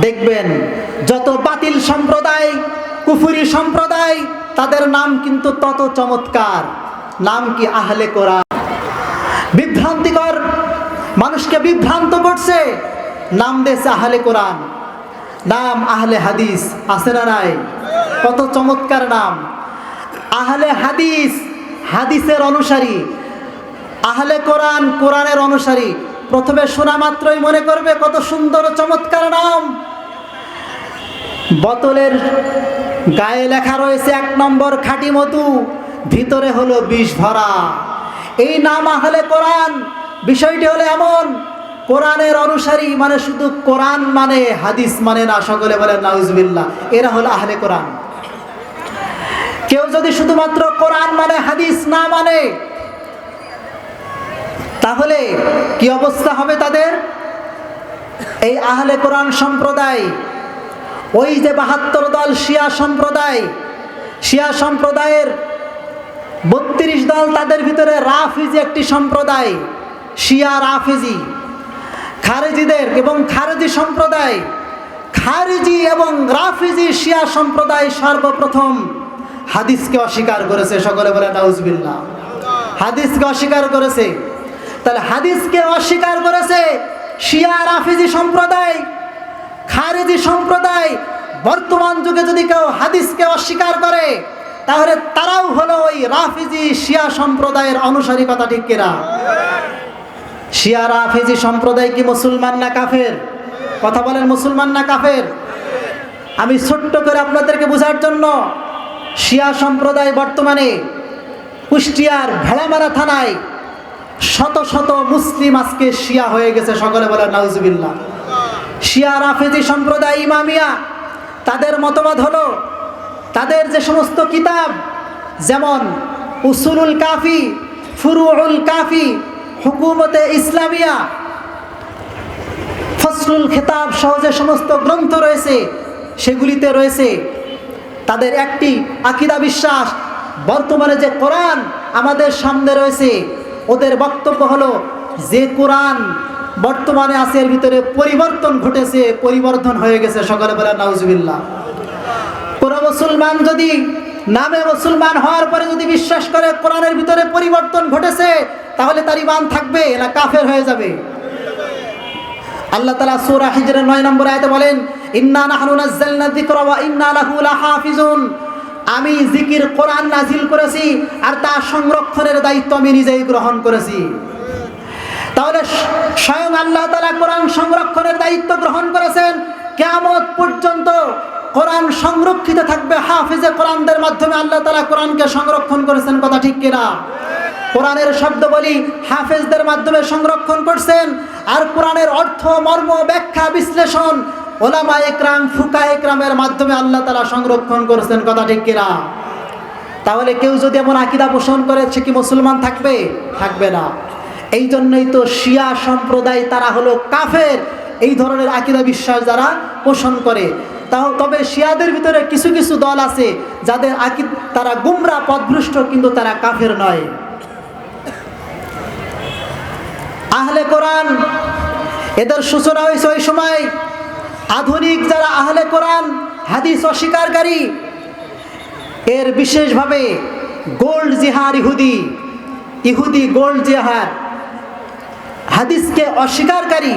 দেখবেন, যত বাতিল সম্প্রদায়, কুফুরি সম্প্রদায়, তাদের নাম কিন্তু তত চমৎকার। নাম কি আহলে কোরআন? বিভ্রান্তিকর, মানুষকে বিভ্রান্ত করছে, নাম দিয়েছে আহলে কোরআন। নাম আহলে হাদিস, আছে না নাই? কত চমৎকার নাম। আহলে হাদিস, হাদিসের অনুসারী। আহলে কোরআন, কোরআনের অনুসারী। প্রথমে শোনা মাত্রই মনে করবে, কত সুন্দর, চমৎকার নাম। বোতলের গায়ে লেখা রয়েছে এক নম্বর খাঁটি মধু, ভিতরে হলো বিষ ভরা। এই নাম আহলে কোরআন, বিষয়টি হলো এমন, কোরআনের অনুসারী মানে শুধু কোরআন মানে হাদিস মানে না, সকলে বলে নাউজবিল্লা এরা হলো আহলে কোরআন। কেউ যদি শুধুমাত্র কোরআন মানে হাদিস না মানে তাহলে কি অবস্থা হবে তাদের? এই আহলে কোরআন সম্প্রদায় ওই যে বাহাত্তর দল শিয়া সম্প্রদায়, শিয়া সম্প্রদায়ের বত্রিশ দল তাদের ভিতরে রাফিজি একটি সম্প্রদায়, শিয়া রাফিজি, খারেজিদের এবং খারেজি সম্প্রদায়, খারিজি এবং রাফিজি শিয়া সম্প্রদায় সর্বপ্রথম হাদিসকে অস্বীকার করেছে। সকলে বলে নাউজবিল্লা হাদিসকে অস্বীকার করেছে। তাহলে হাদিসকে অস্বীকার করেছে শিয়া রাফিজি সম্প্রদায় খারেজি সম্প্রদায় বর্তমান যুগে যদি কেউ হাদিসকে অস্বীকার করে, তাহলে তারাও হলো ওই রাফিজি শিয়া সম্প্রদায়ের অনুসারী, কথা ঠিক কিনা? শিয়া রাফিজি সম্প্রদায় কি মুসলমান না কাফের? কথা বলেন, মুসলমান না কাফের? আমি ছোট্ট করে আপনাদেরকে বোঝার জন্য শিয়া সম্প্রদায় বর্তমানে কুষ্টিয়ার ভেড়ামারা থানায় শত শত মুসলিম আজকে শিয়া হয়ে গেছে। সকলে বলে নাউজুবিল্লাহ। শিয়া রাফেজি সম্প্রদায় ইমামিয়া, তাদের মতবাদ হলো, তাদের যে সমস্ত কিতাব, যেমন উসুলুল কাফি, ফুরুউল কাফি, হুকুমতে ইসলামিয়া, ফসলুল খেতাব সহ যে সমস্ত গ্রন্থ রয়েছে, সেগুলিতে রয়েছে, তাদের একটি আকিদা বিশ্বাস, বর্তমানে যে কোরআন আমাদের সামনে রয়েছে, ওদের বক্তব্য হলো যে কোরআন বর্তমানে আছে, এর ভিতরে পরিবর্তন ঘটেছে, পরিবর্তন হয়ে গেছে সকালে বলে নাউজবিল্লা কোন মুসলমান যদি নামে মুসলমান হওয়ার পরে যদি বিশ্বাস করে কোরআনের ভিতরে পরিবর্তন ঘটেছে, তাহলে তার ইমান থাকবে না কাফের হয়ে যাবে। আল্লাহ তালা সূরা হিজরের নয় নম্বর আয়তে বলেন, ইন্না নাহনু যিকরা ওয়া ইন্না লাহু লাহাফিজুন। আমি জিকির কোরআন নাজিল করেছি, আর তা সংরক্ষণের দায়িত্ব আমি নিজেই গ্রহণ করেছি। তাহলে স্বয়ং আল্লাহ তালা কোরআন সংরক্ষণের দায়িত্ব গ্রহণ করেছেন। কেমত পর্যন্ত কোরআন সংরক্ষিত থাকবে। হাফিজে কোরআনদের মাধ্যমে আল্লাহ তালা কোরআনকে সংরক্ষণ করেছেন। কথা ঠিক কিনা? কোরআনের শব্দ বলি হাফেজদের মাধ্যমে সংরক্ষণ করছেন। আর কোরআনের অর্থ, মর্ম, ব্যাখ্যা, বিশ্লেষণ ওলামা একরাম, ফুকা একরামের মাধ্যমে আল্লাহ তালা সংরক্ষণ করেছেন। কথা ঠিক কিনা? তাহলে কেউ যদি এমন আকিদা পোষণ করে, সে কি মুসলমান থাকবে? থাকবে না। এই জন্যই তো শিয়া সম্প্রদায় তারা হলো কাফের। এই ধরনের আকিদা বিশ্বাস যারা পোষণ করে। তাও তবে শিয়াদের ভিতরে কিছু কিছু দল আছে যাদের আকিদ তারা গুমরা, পদভ্রষ্ট, কিন্তু তারা কাফের নয়। আহলে কোরআন, এদের সূচনা হয়েছে ওই সময় আধুনিক যারা আহলে কোরআন, হাদিস অস্বীকারী, এর বিশেষভাবে গোল্ড জিহার ইহুদি ইহুদি গোল্ড জিহার। হাদিসকে অস্বীকারী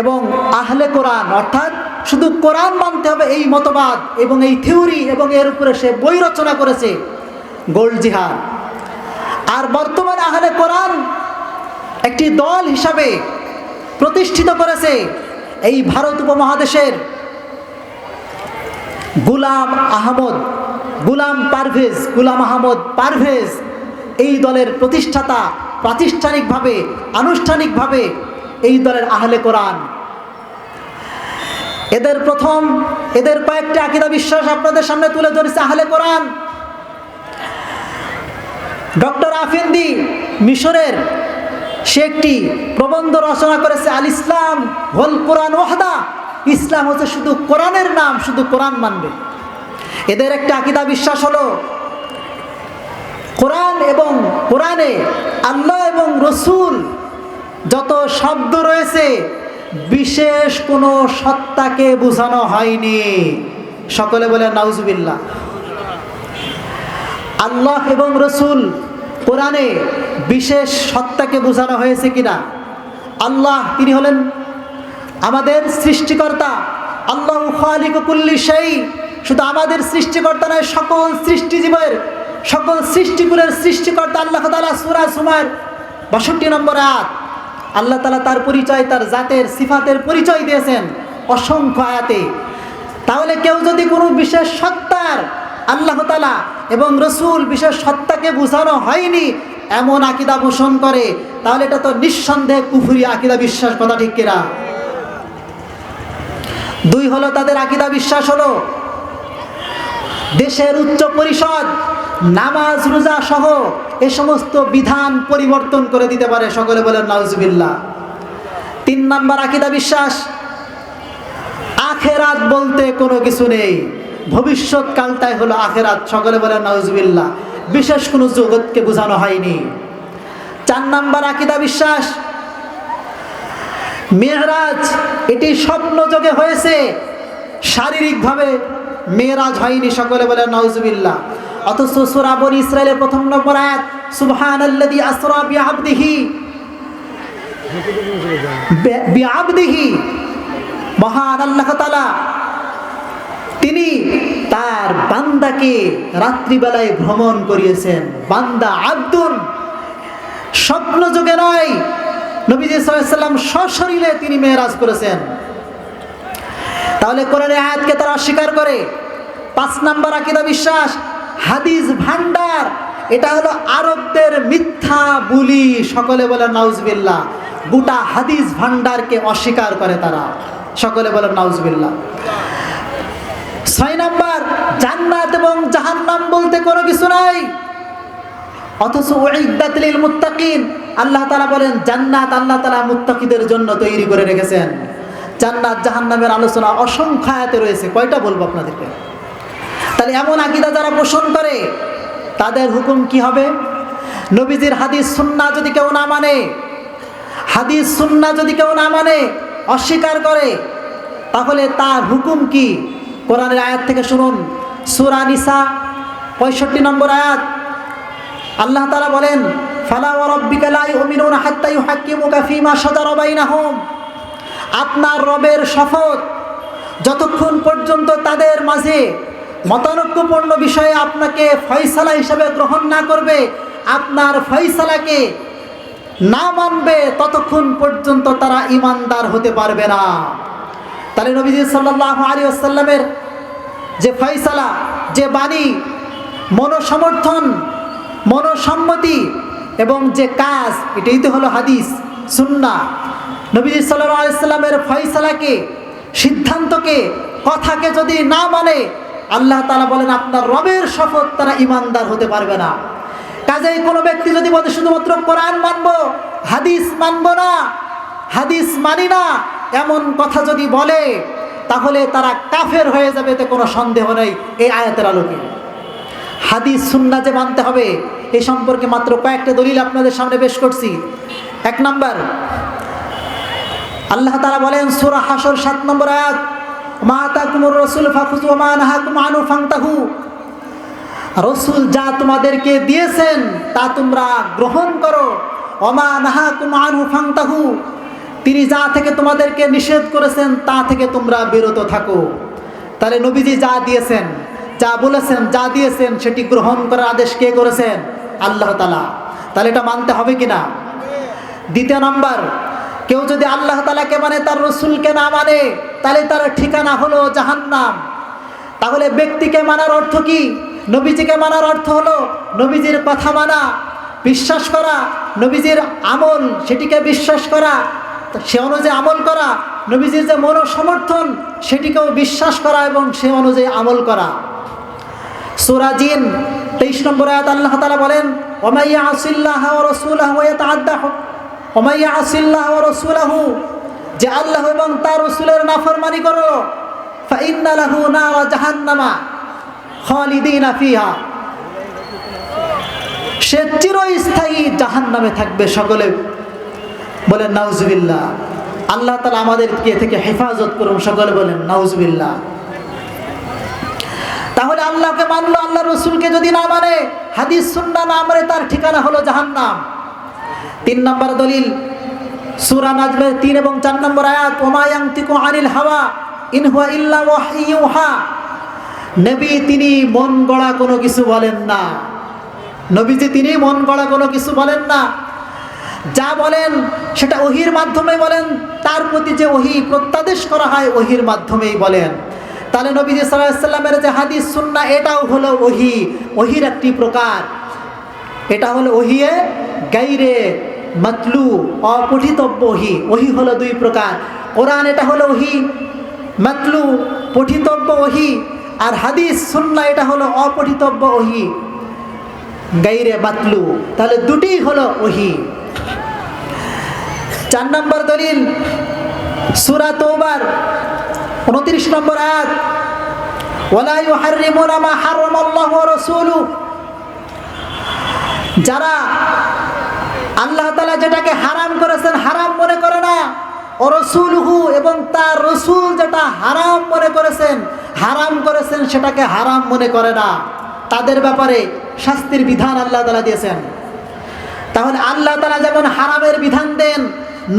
এবং আহলে কোরআন, অর্থাৎ শুধু কোরআন মানতে হবে এই মতবাদ এবং এই থিওরি এবং এর উপরে সে বই রচনা করেছে গোল্ড জিহাদ। আর বর্তমানে আহলে কোরআন একটি দল হিসাবে প্রতিষ্ঠিত করেছে এই ভারত উপমহাদেশের গুলাম আহমদ, গুলাম পারভেজ, গুলাম আহমদ পারভেজ এই দলের প্রতিষ্ঠাতা প্রাতিষ্ঠানিকভাবে, আনুষ্ঠানিকভাবে এই দলের আহলে কোরআন। এদের প্রথম, এদের কয়েকটা আকিদা বিশ্বাস আপনাদের সামনে তুলে ধরেছে আহলে কোরআন। ডক্টর আফিন্দি মিশরের, সে একটি প্রবন্ধ রচনা করেছে, আল ইসলাম হল কোরআন ওয়াহদা। ইসলাম হচ্ছে শুধু কোরআনের নাম, শুধু কোরআন মানবে। এদের একটা আকিদা বিশ্বাস হলো কোরআন এবং কোরআনে আল্লাহ এবং রসুল যত শব্দ রয়েছে, বিশেষ কোনো সত্তাকে বোঝানো হয়নি। সকলে বলে, নাউজুবিল্লাহ। আল্লাহ এবং রসুল কোরআনে বিশেষ সত্তাকে বোঝানো হয়েছে কিনা? আল্লাহ, তিনি হলেন আমাদের সৃষ্টিকর্তা। আল্লাহ খালিকুল্লি সেই শুধু আমাদের সৃষ্টিকর্তা নয়, সকল সৃষ্টিজীবের সকল সৃষ্টিকুলের সৃষ্টিকর্তা আল্লাহ তালা সুরা সুমার বাষট্টি নম্বর আয়াত। আল্লাহ তালা তার পরিচয়, তার জাতের সিফাতের পরিচয় দিয়েছেন অসংখ্য আয়াতে। তাহলে কেউ যদি কোনো বিশেষ সত্তার আল্লাহ তালা এবং রসুল বিশেষ সত্তাকে বোঝানো হয়নি, এমন আকিদা পোষণ করে, তাহলে এটা তো নিঃসন্দেহে কুফুরি আকিদা বিশ্বাস, কথা ঠিক কিনা? দুই হলো তাদের আকিদা বিশ্বাস হলো, দেশের উচ্চ পরিষদ নামাজ, রোজা সহ এ সমস্ত বিধান পরিবর্তন করে দিতে পারে। সকলে বলেন নাউজবিল্লা তিন নাম্বার আকিদা বিশ্বাস, আখেরাত বলতে কোনো কিছু নেই। ভবিষ্যৎকালটাই হলো আখেরাত। সকলে বলেন নাউজবিল্লা বিশেষ কোনো জগৎকে বোঝানো হয়নি। চার নাম্বার আকিদা বিশ্বাস, মেহরাজ এটি স্বপ্ন যোগে হয়েছে। শারীরিকভাবে মেয়েরাজ হয়নি। সকলে বলে নওজুবিল্লাহ অথচ সুরাবন ইসরায়েলের প্রথম নম্বর আয়াত সুবহান আল্লাদি আসরা বিআবদিহি। বিআবদিহি। মহান আল্লাহ তাআলা, তিনি তার বান্দাকে রাত্রিবেলায় ভ্রমণ করিয়েছেন। বান্দা আব্দুন স্বপ্ন যুগে নয়, নবীজি সাল্লাম সশরীরে তিনি মেয়েরাজ করেছেন। তাহলে কোরআনে আয়াতকে তারা অস্বীকার করে। পাঁচ নাম্বার আকিদা বিশ্বাস হাদিস ভান্ডার। এটা হলো আরবদের মিথ্যা বুলি। সকলে বলে নাউজবিল্লা গোটা হাদিস ভান্ডারকে অস্বীকার করে তারা। সকলে বলে নাউজবিল্লা ছয় নাম্বার, জান্নাত এবং জাহান্নাম বলতে কোনো কিছু নাই। অথচ ওইদাতিল মুত্তাকিন আল্লাহ তালা বলেন, জান্নাত আল্লাহ তালা মুত্তাকিদের জন্য তৈরি করে রেখেছেন। জান্নাত জাহান্নামের আলোচনা অসংখ্য আয়াতে রয়েছে। কয়টা বলব আপনাদেরকে? তাহলে এমন আকিদা যারা পোষণ করে, তাদের হুকুম কি হবে? নবীজির হাদিস সুন্না যদি কেউ না মানে হাদিস সুন্না যদি কেউ না মানে অস্বীকার করে, তাহলে তার হুকুম কি? কোরআনের আয়াত থেকে শুনুন, সুরা নিসা, পঁয়ষট্টি নম্বর আয়াত। আল্লাহ তালা বলেন আপনার রবের শপথ যতক্ষণ পর্যন্ত তাদের মাঝে মতানৈক্যপূর্ণ বিষয়ে আপনাকে ফয়সালা হিসাবে গ্রহণ না করবে, আপনার ফয়সালাকে না মানবে ততক্ষণ পর্যন্ত তারা ইমানদার হতে পারবে না। তাহলে নবীজি সাল্লাহ আলী আসাল্লামের যে ফয়সালা, যে বাণী, মনোসমর্থন, মনোসম্মতি এবং যে কাজ, এটাই তো হলো হাদিস সুন্না নবীজি সাল্লাহ আলাইসাল্লামের ফয়সালাকে, সিদ্ধান্তকে, কথাকে যদি না মানে আল্লাহ তালা বলেন, আপনার রবের শপথ তারা ইমানদার হতে পারবে না। কাজেই কোনো ব্যক্তি যদি বলে, শুধুমাত্র কোরআন মানব, হাদিস মানব না, হাদিস মানি না, এমন কথা যদি বলে, তাহলে তারা কাফের হয়ে যাবে এতে কোনো সন্দেহ নেই। এই আয়াতের আলোকে। হাদিস সুন্না যে মানতে হবে, এ সম্পর্কে মাত্র কয়েকটা দলিল আপনাদের সামনে পেশ করছি। এক নাম্বার, আল্লাহ তারা বলেন, সুরা হাসর সাত নম্বর আয়াত রসুল রসুল যা তোমাদেরকে দিয়েছেন, তা তোমরা গ্রহণ করো। অমা নাহাকুম আনু তিনি যা থেকে তোমাদেরকে নিষেধ করেছেন, তা থেকে তোমরা বিরত থাকো। তাহলে নবীজি যা দিয়েছেন, যা বলেছেন, যা দিয়েছেন, সেটি গ্রহণ করার আদেশ কে করেছেন? আল্লাহ তালা তাহলে এটা মানতে হবে কি না? দ্বিতীয় নম্বর, কেউ যদি আল্লাহ তালাকে মানে তার রসুলকে না মানে তাহলে তার ঠিকানা হলো জাহান্নাম। তাহলে ব্যক্তিকে মানার অর্থ কি? নবীজিকে মানার অর্থ হলো নবীজির কথা মানা, বিশ্বাস করা, নবীজির আমল, সেটিকে বিশ্বাস করা। সে অনুযায়ী আমল করা, নবীজির যে মনোসমর্থন, সেটিকেও বিশ্বাস করা এবং সে অনুযায়ী আমল করা। সুরাজিন তেইশ নম্বর আয়াত আল্লাহ তালা বলেন, ওমাইয়া আসিল্লাহ রসুল্লাহ তাদ্দাহ ওমাইয়া আসিল্লাহ রসুলাহ যে আল্লাহ এবং তার রসুলের নাফরমানি করো ফাইন্নালাহু নারা জাহান্নামা খালিদিনা ফিহা। সে চিরস্থায়ী জাহান্নামে থাকবে সকলে। বলেন, নাউজুবিল্লাহ। আল্লাহ তালা আমাদেরকে থেকে হেফাজত করুন, সকলে বলেন নাউজবিল্লা তাহলে আল্লাহকে মানলো, আল্লাহ রসুলকে যদি না মানে হাদিস সুন্না না মানে তার ঠিকানা হলো জাহান্নাম। তিন নম্বর দলিল সুরা নাজমের তিন এবং চার নম্বর আয়াত ওমায়াংতিকু আনিল হাওয়া ইনহুয়া ইল্লা ওয়াহিয়ুহা নবী তিনি মন গড়া কোনো কিছু বলেন না। নবীজি তিনি মন গড়া কোনো কিছু বলেন না। যা বলেন, সেটা ওহির মাধ্যমে বলেন, তার প্রতি যে ওহি প্রত্যাদেশ করা হয়, ওহির মাধ্যমেই বলেন। তাহলে নবীজি সাল্লামের যে হাদিস সুন্না এটাও হলো ওহি, ওহির একটি প্রকার। এটা হলো ওহিয়ে গাইরে মাতলু, অপঠিতব্য ওহি ওহি হলো দুই প্রকার। কোরআন এটা হলো ওহি, মাতলু, পঠিতব্য ওহি, আর হাদিস সুন্না এটা হলো অপঠিতব্য ওহি। গাইরে মাতলু, তাহলে দুটি হলো ওহি। চার নম্বর দলিল, সুরা তৌবার, উনত্রিশ নম্বর আয়াত, ওয়ালা ইউহাররিমুনা মা হারামাল্লাহু ওয়া যারা আল্লাহ তালা যেটাকে হারাম করেছেন, হারাম মনে করে না। রসুলহু এবং তার রসুল যেটা হারাম মনে করেছেন, হারাম করেছেন সেটাকে হারাম মনে করে না। তাদের ব্যাপারে শাস্তির বিধান আল্লাহ তালা দিয়েছেন। তাহলে আল্লাহ তালা যেমন হারামের বিধান দেন,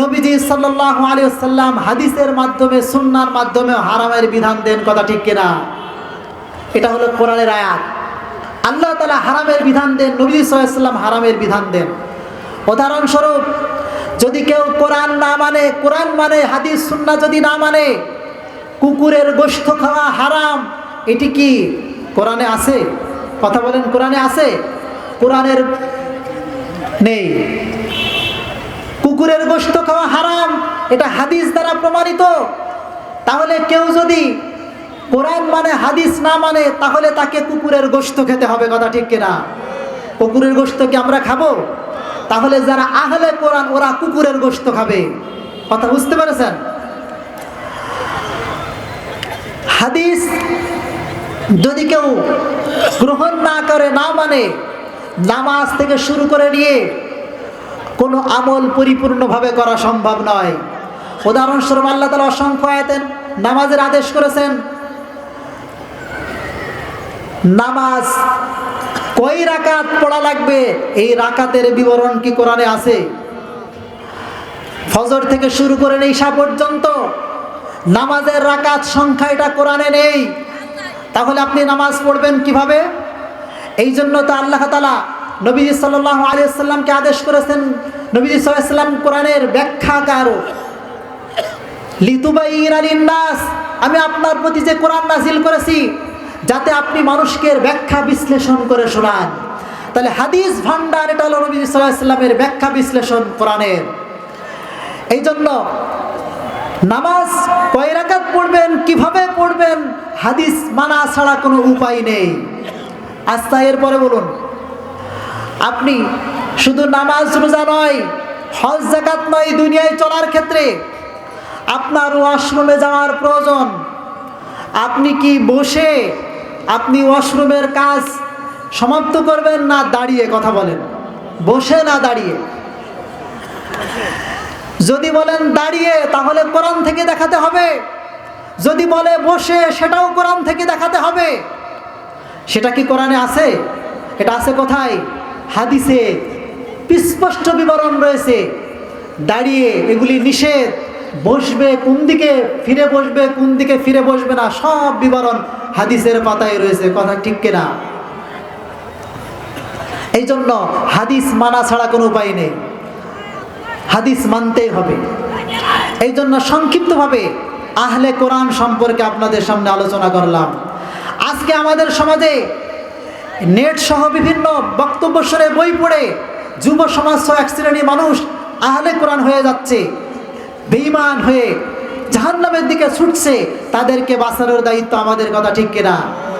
নবীজি সাল্লাহ আলিয়াল্লাম হাদিসের মাধ্যমে সুন্নার মাধ্যমে হারামের বিধান দেন, কথা ঠিক কিনা? এটা হলো কোরআনের আয়াত। আল্লাহ তালা হারামের বিধান দেন নবী সাল্লাম হারামের বিধান দেন। উদাহরণস্বরূপ, যদি কেউ কোরআন না মানে কোরআন মানে হাদিস, সুন্না যদি না মানে কুকুরের গোষ্ঠ খাওয়া হারাম, এটি কি কোরআনে আছে? কথা বলেন, কোরআনে আছে? কোরআনের নেই। কুকুরের গোষ্ঠ খাওয়া হারাম, এটা হাদিস দ্বারা প্রমাণিত। তাহলে কেউ যদি কোরআন মানে হাদিস না মানে তাহলে তাকে কুকুরের গোষ্ঠ খেতে হবে, কথা ঠিক কিনা? কুকুরের গোষ্ঠ কি আমরা খাব? তাহলে যারা আহলে কোরআন, ওরা কুকুরের গোষ্ঠ খাবে। কথা বুঝতে পেরেছেন? হাদিস যদি কেউ গ্রহণ না করে, না মানে নামাজ থেকে শুরু করে নিয়ে কোনো আমল পরিপূর্ণভাবে করা সম্ভব নয়। উদাহরণস্বরূপ আল্লাহ তালা অসংখ্য আয়তেন নামাজের আদেশ করেছেন, নামাজ কই রাকাত পড়া লাগবে? এই রাকাতের বিবরণ কি কোরআনে আছে? ফজর থেকে শুরু করে ঈশা পর্যন্ত নামাজের রাকাত সংখ্যা এটা কোরআনে নেই। তাহলে আপনি নামাজ পড়বেন কীভাবে? এই জন্য তো আল্লাহ তালা নবীজি সাল্লাহ আলিয়াল্লামকে আদেশ করেছেন নবীজি সাল্লাম কোরআনের ব্যাখ্যাকার লিতুবাইন আলিন্নাস আমি আপনার প্রতি যে কোরআন নাজিল করেছি যাতে আপনি মানুষকে ব্যাখ্যা বিশ্লেষণ করে শোনান। তাহলে হাদিস ভান্ডার এটা হলো নবী সাল্লামের ব্যাখ্যা বিশ্লেষণ কোরআনের। এই জন্য নামাজ কয় রাকাত পড়বেন, কীভাবে পড়বেন, হাদিস মানা ছাড়া কোনো উপায় নেই। আস্তা এরপরে বলুন, আপনি শুধু নামাজ রোজা নয়, হজ জাকাত নয়, দুনিয়ায় চলার ক্ষেত্রে আপনার ওয়াশরুমে যাওয়ার প্রয়োজন। আপনি কি বসে আপনি ওয়াশরুমের কাজ সমাপ্ত করবেন না দাঁড়িয়ে কথা বলেন? বসে না দাঁড়িয়ে? যদি বলেন দাঁড়িয়ে, তাহলে কোরআন থেকে দেখাতে হবে। যদি বলে বসে, সেটাও কোরআন থেকে দেখাতে হবে। সেটা কি কোরআনে আছে? এটা আছে কোথায়? হাদিসে স্পষ্ট বিবরণ রয়েছে। দাঁড়িয়ে, এগুলি নিষেধ। বসবে কোন দিকে ফিরে বসবে, কোন দিকে ফিরে বসবে না, সব বিবরণ হাদিসের পাতায় রয়েছে, কথা ঠিক কিনা? এই জন্য হাদিস মানা ছাড়া কোনো উপায় নেই। হাদিস মানতেই হবে। এই জন্য সংক্ষিপ্তভাবে আহলে কোরআন সম্পর্কে আপনাদের সামনে আলোচনা করলাম। আজকে আমাদের সমাজে নেট সহ বিভিন্ন বক্তব্য শুনে বই পড়ে যুব সমাজ এক শ্রেণি মানুষ আহলে কোরআন হয়ে যাচ্ছে বেইমান হয়ে জাহান্নামের দিকে ছুটছে তাদেরকে বাঁচানোর দায়িত্ব আমাদের কথা ঠিক কিনা?